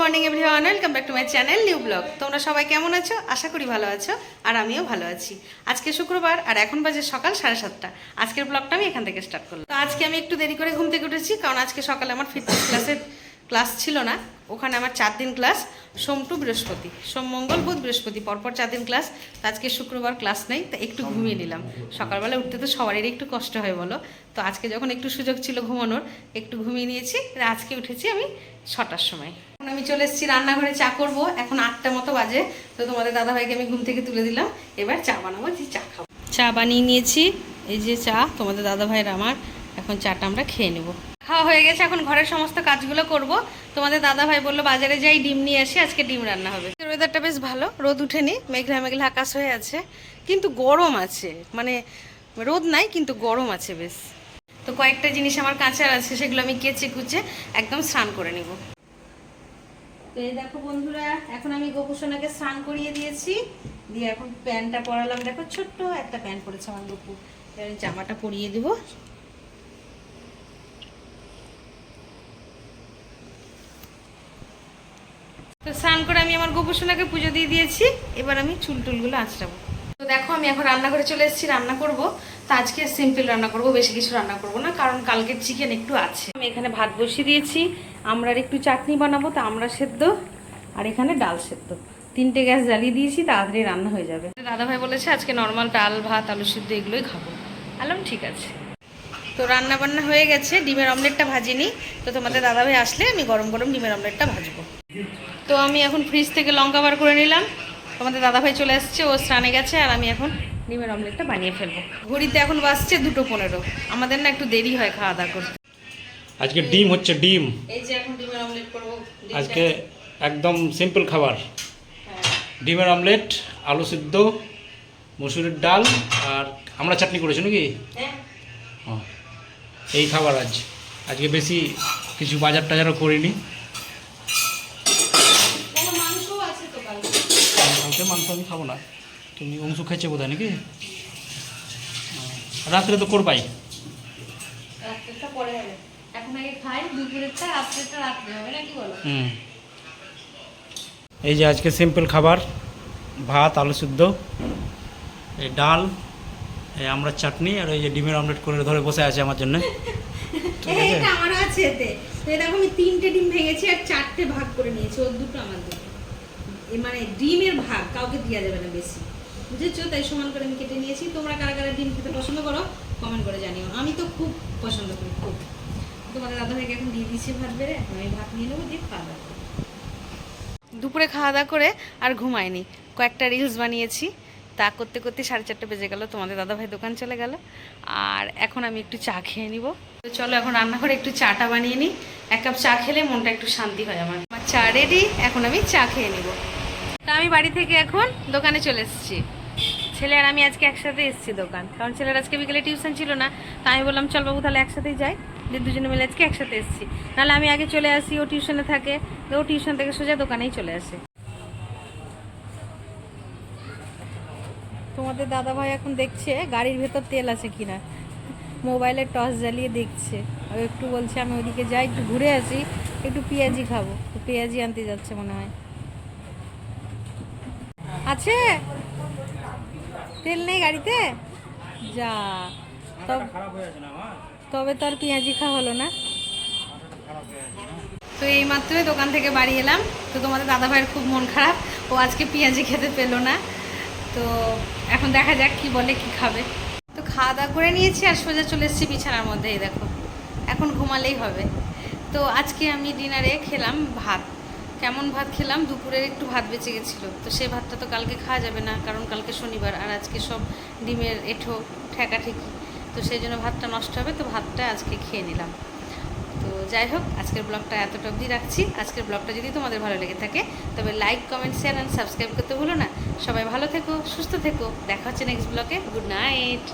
Morning everyone, welcome back to my channel new vlog. তোমরা সবাই কেমন আছো? আশা করি ভালো আছো, আর আমিও ভালো আছি। আজকে শুক্রবার, আর এখন বাজে সকাল সাড়ে সাতটা। আজকের ব্লগটা আমি এখান থেকে স্টার্ট করলাম। তো আজকে আমি একটু দেরি করে ঘুম থেকে উঠেছি, কারণ আজকে সকালে আমার ফিটনেস ক্লাসের ক্লাস ছিল না। ওখানে আমার চার দিন ক্লাস, সোম টু বৃহস্পতি। সোম মঙ্গল, বুধ, বৃহস্পতি। পরপর চার দিন ক্লাস আজকে শুক্রবার ক্লাস নেই, তো একটু ঘুমিয়ে নিলাম। সকালবেলা উঠতে তো সবারই একটু কষ্ট হয় বলো। তো আজকে যখন একটু সুযোগ ছিল ঘুমানোর, একটু ঘুমিয়ে নিয়েছি আজকে উঠেছি আমি ছটার সময়। এখন আমি চলে এসেছি, রান্নাঘরে চা করব। এখন আটটা মতো বাজে, তো তোমাদের দাদাভাইকে আমি ঘুম থেকে তুলে দিলাম। এবার চা বানাবো, যে চা খাব। চা বানিয়ে নিয়েছি, এই যে চা, তোমাদের দাদাভাইয়ের আমার। এখন চাটা আমরা খেয়ে নেব। খাওয়া হয়ে গেছে, এখন ঘরের সমস্ত কাজগুলো করব। তোমাদের দাদাভাই বলল, বাজারে যাই, ডিম নিয়ে আসি, আজকে ডিম রান্না হবে। ওয়েদারটা বেশ ভালো, রোদ উঠেনি, মেঘলা মেঘলা আকাশ হয়ে আছে, কিন্তু গরম আছে মানে রোদ নাই, কিন্তু গরম আছে বেশ। তো কয়েকটা জিনিস আমার কাঁচার আছে, সেগুলো আমি কেচে কুচে একদম স্নান করে নিব। তো এই দেখো বন্ধুরা, এখন আমি গোপুসোনাকে স্নান করিয়ে দিয়েছি, দিয়ে এখন প্যান্টটা পরালাম। দেখো ছোট্ট একটা প্যান্ট পরেছে আমার গোপু জামাটা পরিয়ে দিব। তো স্নান করে আমি আমার গোপুসোনাকে পুজো দিয়ে দিয়েছি। এবার আমি চুল টুলগুলো আঁচড়াবো। তো দেখো, আমি এখন রান্না করে চলে এসেছি, রান্না করব। তো আজকে সিম্পল রান্না করব, বেশি কিছু রান্না করব না, কারণ কালকের চিকেন একটু আছে। আমি এখানে ভাত বসিয়ে দিয়েছি আমরার একটু চাটনি বানাবো, তো আমরা সেদ্ধ, আর এখানে ডাল সেদ্ধ। তিনটে গ্যাস জ্বালিয়ে দিয়েছি, তাড়াতাড়ি রান্না হয়ে যাবে। দাদাভাই বলেছে, আজকে নর্মাল ডাল, ভাত, আলু সিদ্ধ এগুলোই খাব। আলাম, ঠিক আছে। তো রান্না বান্না হয়ে গেছে, ডিমের অমলেটটা ভাজিনি। তো তোমাদের দাদাভাই আসলে আমি গরম গরম ডিমের অমলেটটা ভাজবো। তো আমি এখন ফ্রিজ থেকে লঙ্কা বার করে নিলাম। তোমাদের দাদাভাই চলে আসছে ও স্নানে গেছে আর আমি এখন ডিমের অমলেটটা বানিয়ে ফেলব। ঘড়িতে এখন বাজছে দুটো পনেরো। আমাদের না একটু দেরি হয় খাওয়া দাওয়া করতে। আজকে ডিম হচ্ছে ডিম। এই যে এখন ডিমের অমলেট করব আজকে একদম সিম্পল খাবার। ডিমের অমলেট আলু সিদ্ধ মসুরের ডাল আর আমরা চাটনি করেছি নাকি? হ্যাঁ। এই খাবার আজ। আজকে বেশি কিছু বাজার টাজারও করিনি কোনো মাংসও আছে তো কালকে কালকে মাংস আমি খাব না। তুমি অংশ খেয়েছে বোধ নাকি? রাত্রে তো করবাই। এই যে আজকে সিম্পল খাবার ভাত আলু সিদ্ধ এই ডাল এই আমরা চাটনি আর এই যে ডিমের অমলেট করে ধরে বসে আছে আমার জন্য। আছে? আছে এতে। দেখো আমি তিনটে ডিম ভেঙেছি আর চারটে ভাগ করে নিয়েছি ওর দুটো আমার দুটো মানে ডিমের ভাগ কাউকে দেওয়া যাবে না বেশি। বুঝেছ? তাই সমান করে আমি কেটে নিয়েছি। তোমরা কারা কারা ডিম খেতে পছন্দ করো কমেন্ট করে জানিও। আমি তো খুব পছন্দ করি, খুব। তোমাদের দাদা ভাইকে এখন দিয়ে দিয়েছি ভাত বেড়ে আমি ভাত নিয়ে নেব, দিয়ে খাওয়া দাওয়া দুপুরে খাওয়া দাওয়া করে আর ঘুমায়নি। কয়েকটা রিলস বানিয়েছি। তা করতে করতে সাড়ে চারটে বেজে গেল, তোমাদের দাদাভাই দোকান চলে গেল। আর এখন আমি একটু চা খেয়ে নিব। তো চলো এখন রান্নাঘরে একটু চাটা বানিয়ে নিই। এক কাপ চা খেলে মনটা একটু শান্তি হয় আমার। আমার চা রেডি এখন আমি চা খেয়ে নিব। তা আমি বাড়ি থেকে এখন দোকানে চলে এসেছি। ছেলে আর আমি আজকে একসাথে এসেছি দোকান। কারণ ছেলের আজকে বিকেলে টিউশন ছিল না তাই আমি বললাম, চল বাবু তাহলে একসাথেই যাই। যে দুজনে মিলে আজকে একসাথে এসেছি। নাহলে আমি আগে চলে আসি, ও টিউশনে থাকে তো ও টিউশন থেকে সোজা দোকানেই চলে আসে। তোমাদের দাদা ভাই এখন দেখছে গাড়ির ভেতর তেল আছে কিনা। মোবাইলে টর্চ জ্বালিয়ে দেখছে। একটু বলছে, আমি ওইদিকে যাই, একটু ঘুরে আসি, একটু পেঁয়াজি খাব। তো পেঁয়াজি আনতে যাচ্ছে মনে হয়। আছে? তেল নেই গাড়িতে? যা। তব- তো আর পেঁয়াজি খাওয়া হলো না। তো এই মাত্রই দোকান থেকে বাড়ি এলাম। তো তোমাদের দাদা ভাইয়ের খুব মন খারাপ। ও আজকে পেঁয়াজি খেতে পেল না। তো এখন দেখা যাক কি বলে কি খাবে। তো খাওয়া দাওয়া করে নিয়েছি আর সোজা চলে এসেছি বিছানার মধ্যে এই দেখো। এখন ঘুমালেই হবে। তো আজকে আমি ডিনারে খেলাম ভাত। কেমন ভাত খেলাম? দুপুরে একটু ভাত বেঁচে গেছিল। তো সেই ভাতটা তো কালকে খাওয়া যাবে না, কারণ কালকে শনিবার আর আজকে সব ডিমের এঁঠো ঠেকা ঠেকি তো সেই জন্য ভাতটা নষ্ট হবে, তো ভাতটা আজকে খেয়ে নিলাম। তো যাই হোক, আজকের ব্লগটা এতটা অবধি রাখছি। আজকের ব্লগটা যদি তোমাদের ভালো লেগে থাকে, তবে like comment share and subscribe করতে ভুলো না। সবাই ভালো থেকো, সুস্থ থেকো। দেখা হচ্ছে নেক্সট ব্লগে গুড নাইট